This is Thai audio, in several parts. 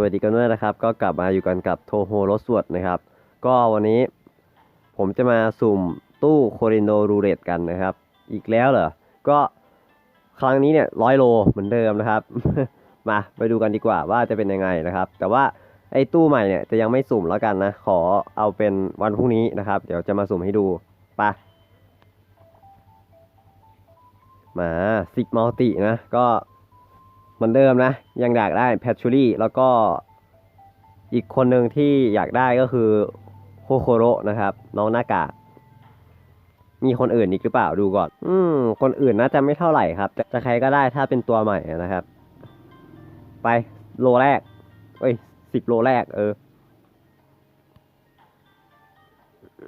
วัสดีกันด้วยนะครับ ก็กลับมาอยู่กันกับโทโฮรสวดนะครับ ก็วันนี้ผมจะมาสุ่มตู้โครินโดรูเรตกันนะครับ อีกแล้วเหรอ ก็ครั้งนี้เนี่ยร้อยโลเหมือนเดิมนะครับ มาไปดูกันดีกว่าว่าจะเป็นยังไงนะครับ แต่ว่าไอ้ตู้ใหม่เนี่ยจะยังไม่สุ่มแล้วกันนะ ขอเอาเป็นวันพรุ่งนี้นะครับ เดี๋ยวจะมาสุ่มให้ดูปะมาสิบมัลตินะ ก็ เหมือนเดิมนะ ยังอยากได้แพทชูรี่แล้วก็อีกคนหนึ่งที่อยากได้ก็คือโคโคโรนะครับ น้องหน้ากากมีคนอื่นอีกหรือเปล่าดูก่อน อืม คนอื่นน่าจะไม่เท่าไหร่ครับ จะจะใครก็ได้ถ้าเป็นตัวใหม่นะครับ ไปโลแรก เอ้ยสิบโลแรก เออ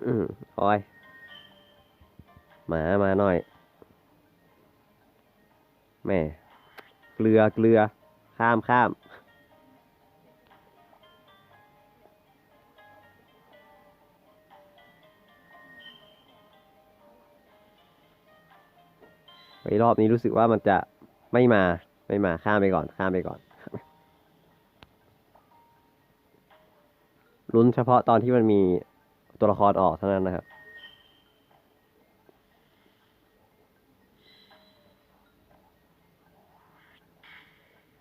อืมโอ้ยมา มาหน่อย แม่ เกลือเกลือ ข้ามข้ามไอ้รอบนี้รู้สึกว่ามันจะไม่มาไม่มาข้ามไปก่อนข้ามไปก่อนลุ้นเฉพาะตอนที่มันมีตัวละครออกเท่านั้นนะครับ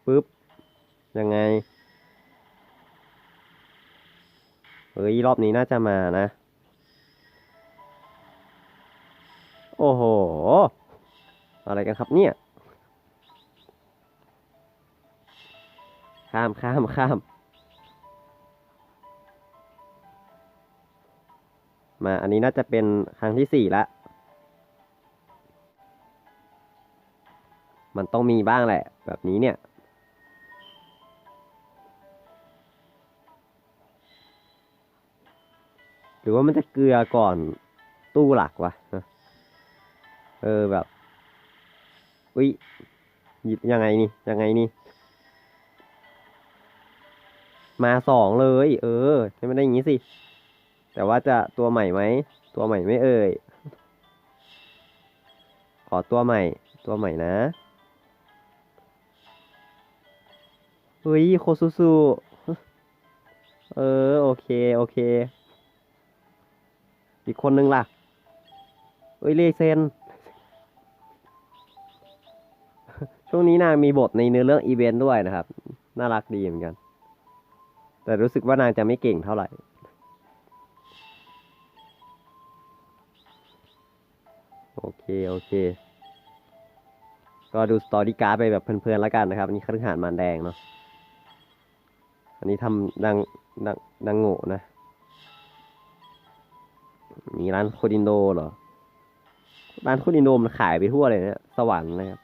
ปึ๊บ ยังไง เฮ้ย รอบนี้น่าจะมานะ โอ้โห อะไรกันครับเนี่ย ข้ามข้ามข้าม มา อันนี้น่าจะเป็นครั้งที่สี่ละมันต้องมีบ้างแหละ แบบนี้เนี่ย หรือว่ามันจะเกลือก่อนตู้หลักวะเออแบบอุ้ยหยิบยังไงนี่ยังไงนี่ มาสองเลย เออให้มันได้อย่างนี้สิ แต่ว่าจะตัวใหม่ไหม ตัวใหม่ไม่เอ่ย ขอตัวใหม่ ตัวใหม่นะเฮ้ยโคซูซู เออ โอเค โอเค อีกคนนึงล่ะเฮ้ยเลเซน ช่วงนี้นางมีบทในเนื้อเรื่องอีเวนต์ด้วยนะครับ น่ารักดีเหมือนกัน แต่รู้สึกว่านางจะไม่เก่งเท่าไหร่โอเค โอเค ก็ดูสตอรี่การ์ดไปแบบเพลินๆแล้วกันนะครับนี่คฤหาสน์มารแดงเนาะ อันนี้ทำดังดังดังโง่นะ มีร้านโคดินโดเหรอ ร้านโคดินโดมันขายไปทั่วเลยเนี่ยสวรรค์นะครับ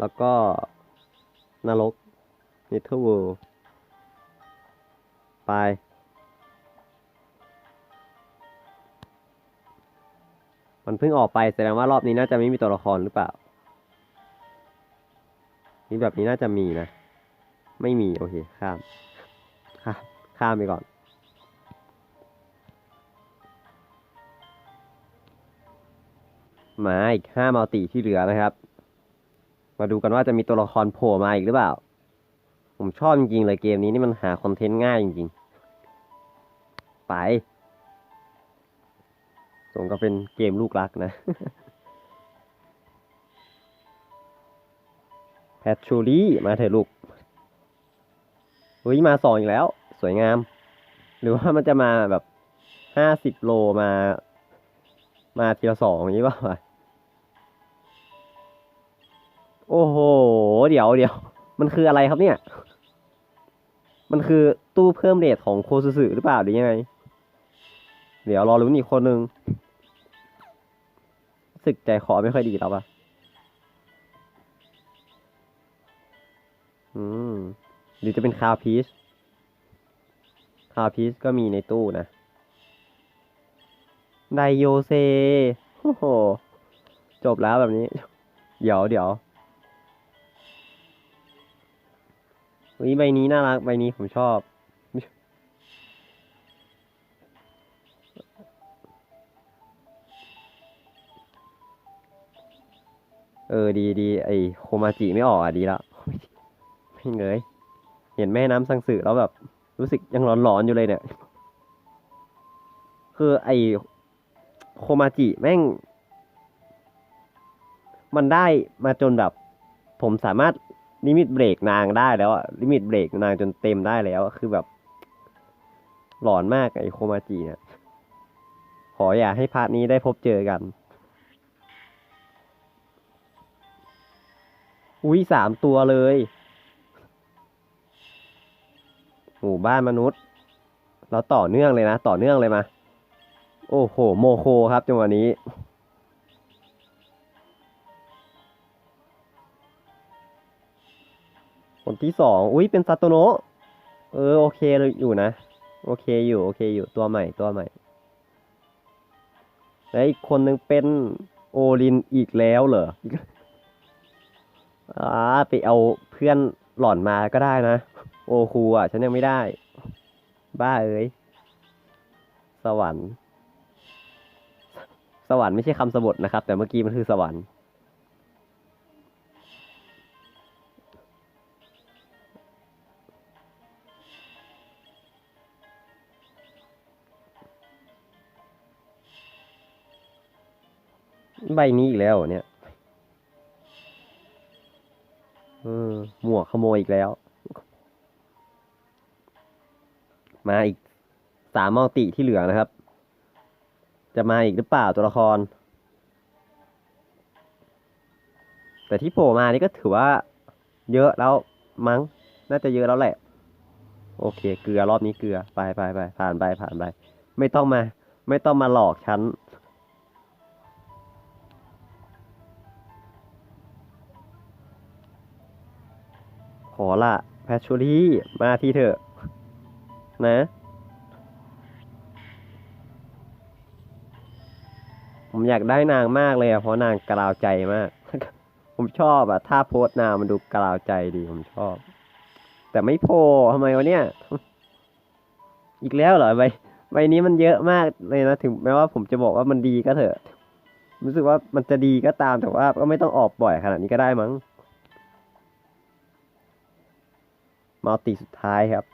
แล้วก็นรกนิเทอร์เวิลไป มันเพิ่งออกไปแสดงว่ารอบนี้น่าจะไม่มีตัวละครหรือเปล่า นี่แบบนี้น่าจะมีนะ ไม่มี โอเค ข้าม ข้าม ข้ามไปก่อน มาอีกห้ามัลติที่เหลือนะครับ มาดูกันว่าจะมีตัวละครโผล่มาอีกหรือเปล่า ผมชอบจริงๆเลยเกมนี้นี่มันหาคอนเทนต์ง่ายจริงๆ ไปสมก็เป็นเกมลูกรักนะแพทชูรี่มาเถอะลูกเฮ้ยมาสองอีกแล้ว สวยงาม หรือว่ามันจะมาแบบห้าสิบโลมา มาทีละสองอย่างนี้ป่าว โอ้โห เดี๋ยวเดี๋ยว มันคืออะไรครับเนี่ย มันคือตู้เพิ่มเรทของโคซูสึหรือเปล่าหรือยังไง เดี๋ยวรอลุ้นอีกคนนึงรู้สึกใจคอไม่ค่อยดีแล้วปะอืม หรือจะเป็นคาพีชคาพีชก็มีในตู้นะ ไดโยเซ โอ้โห จบแล้วแบบนี้ เดี๋ยวเดี๋ยว อุ้ยใบนี้น่ารัก ใบนี้ผมชอบ เออดีดีไอโคมาจิไม่ออกอะดีแล้วพี่เลย เห็นแม่น้ำสังสึแล้วแบบ รู้สึกยังร้อนๆอยู่เลยเนี่ย คือไอโคมาจิแม่ง มันได้มาจนแบบ ผมสามารถ ลิมิตเบรกนางได้แล้วอะลิมิตเบรกนางจนเต็มได้แล้วคือแบบ หลอนมากไอโคมาจิเนี่ยขออย่าให้พาร์ทนี้ได้พบเจอกัน อุ้ยสามตัวเลยหมู่บ้านมนุษย์ เราต่อเนื่องเลยนะ ต่อเนื่องเลยมา โอ้โห โมโคครับจังหวะนี้ คนที่สองอุ้ยเป็นซาโตโนะเออโอเคเลยอยู่นะ โอเคอยู่โอเคอยู่ตัวใหม่ตัวใหม่และอีกคนหนึ่งเป็นโอลินอีกแล้วเหรออ่าไปเอาเพื่อนหล่อนมาก็ได้นะ โอคูอะ ฉันยังไม่ได้ บ้าเอ้ย สวรรค์ สวรรค์ไม่ใช่คำสบทนะครับ แต่เมื่อกี้มันคือสวรรค์ ใบนี้อีกแล้วเนี่ยออหมวกขโมยอีกแล้ว มาอีกสามมัลติที่เหลือนะครับ จะมาอีกหรือเปล่าตัวละคร แต่ที่โผล่มานี่ก็ถือว่า เยอะแล้วมั้ง น่าจะเยอะแล้วแหละ โอเค เกลือรอบนี้เกลือ ไปไปไปผ่านไปผ่านไป ไม่ต้องมา ไม่ต้องมาหลอกฉัน อละแพชชูรี่มาที่เถอะ นะ ผมอยากได้นางมากเลยอะเพราะนางกล่าวใจมาก ผมชอบอะถ้าโพสนางมันดูกล่าวใจดีผมชอบ แต่ไม่โพทำไมวะเนี่ย อีกแล้วเหรอใบใบนี้มันเยอะมากเลยนะถึงแม้ว่าผมจะบอกว่ามันดีก็เถอะ รู้สึกว่ามันจะดีก็ตามแต่ว่าก็ไม่ต้องออกบ่อยขนาดนี้ก็ได้มั้ง มัลติสุดท้ายครับ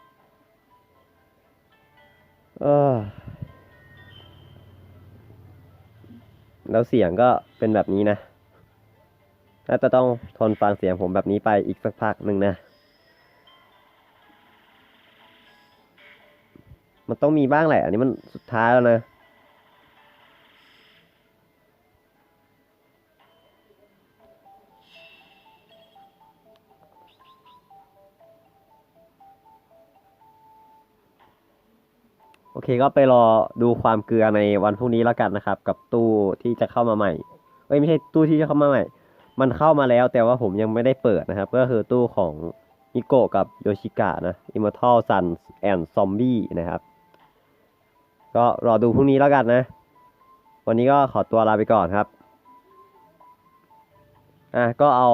เออแล้วเสียงก็เป็นแบบนี้นะ น่าจะต้องทนฟังเสียงผมแบบนี้ไปอีกสักพักหนึ่งนะ มันต้องมีบ้างแหละ อันนี้มันสุดท้ายแล้วนะ โอเคก็ไปรอดูความเกลือในวันพรุ่งนี้แล้วกันนะครับ กับตู้ที่จะเข้ามาใหม่เอ้ยไม่ใช่ตู้ที่จะเข้ามาใหม่ มันเข้ามาแล้วแต่ว่าผมยังไม่ได้เปิดนะครับ ก็คือตู้ของนิโกะกับโยชิกะนะ Immortal Sun and Zombie นะครับ ก็รอดูพรุ่งนี้แล้วกันนะ วันนี้ก็ขอตัวลาไปก่อนครับอะก็เอา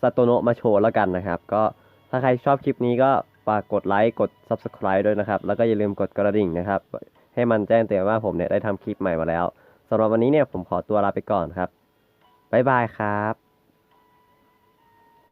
ซาโตโนะมาโชว์แล้วกันนะครับ ก็ถ้าใครชอบคลิปนี้ก็ ฝากกดไลค์กด Subscribe ด้วยนะครับ แล้วก็อย่าลืมกดกระดิ่งนะครับ ให้มันแจ้งเตือนว่าผมเนี่ยได้ทำคลิปใหม่มาแล้วสำหรับวันนี้เนี่ยผมขอตัวลาไปก่อนครับบ๊ายบายครับ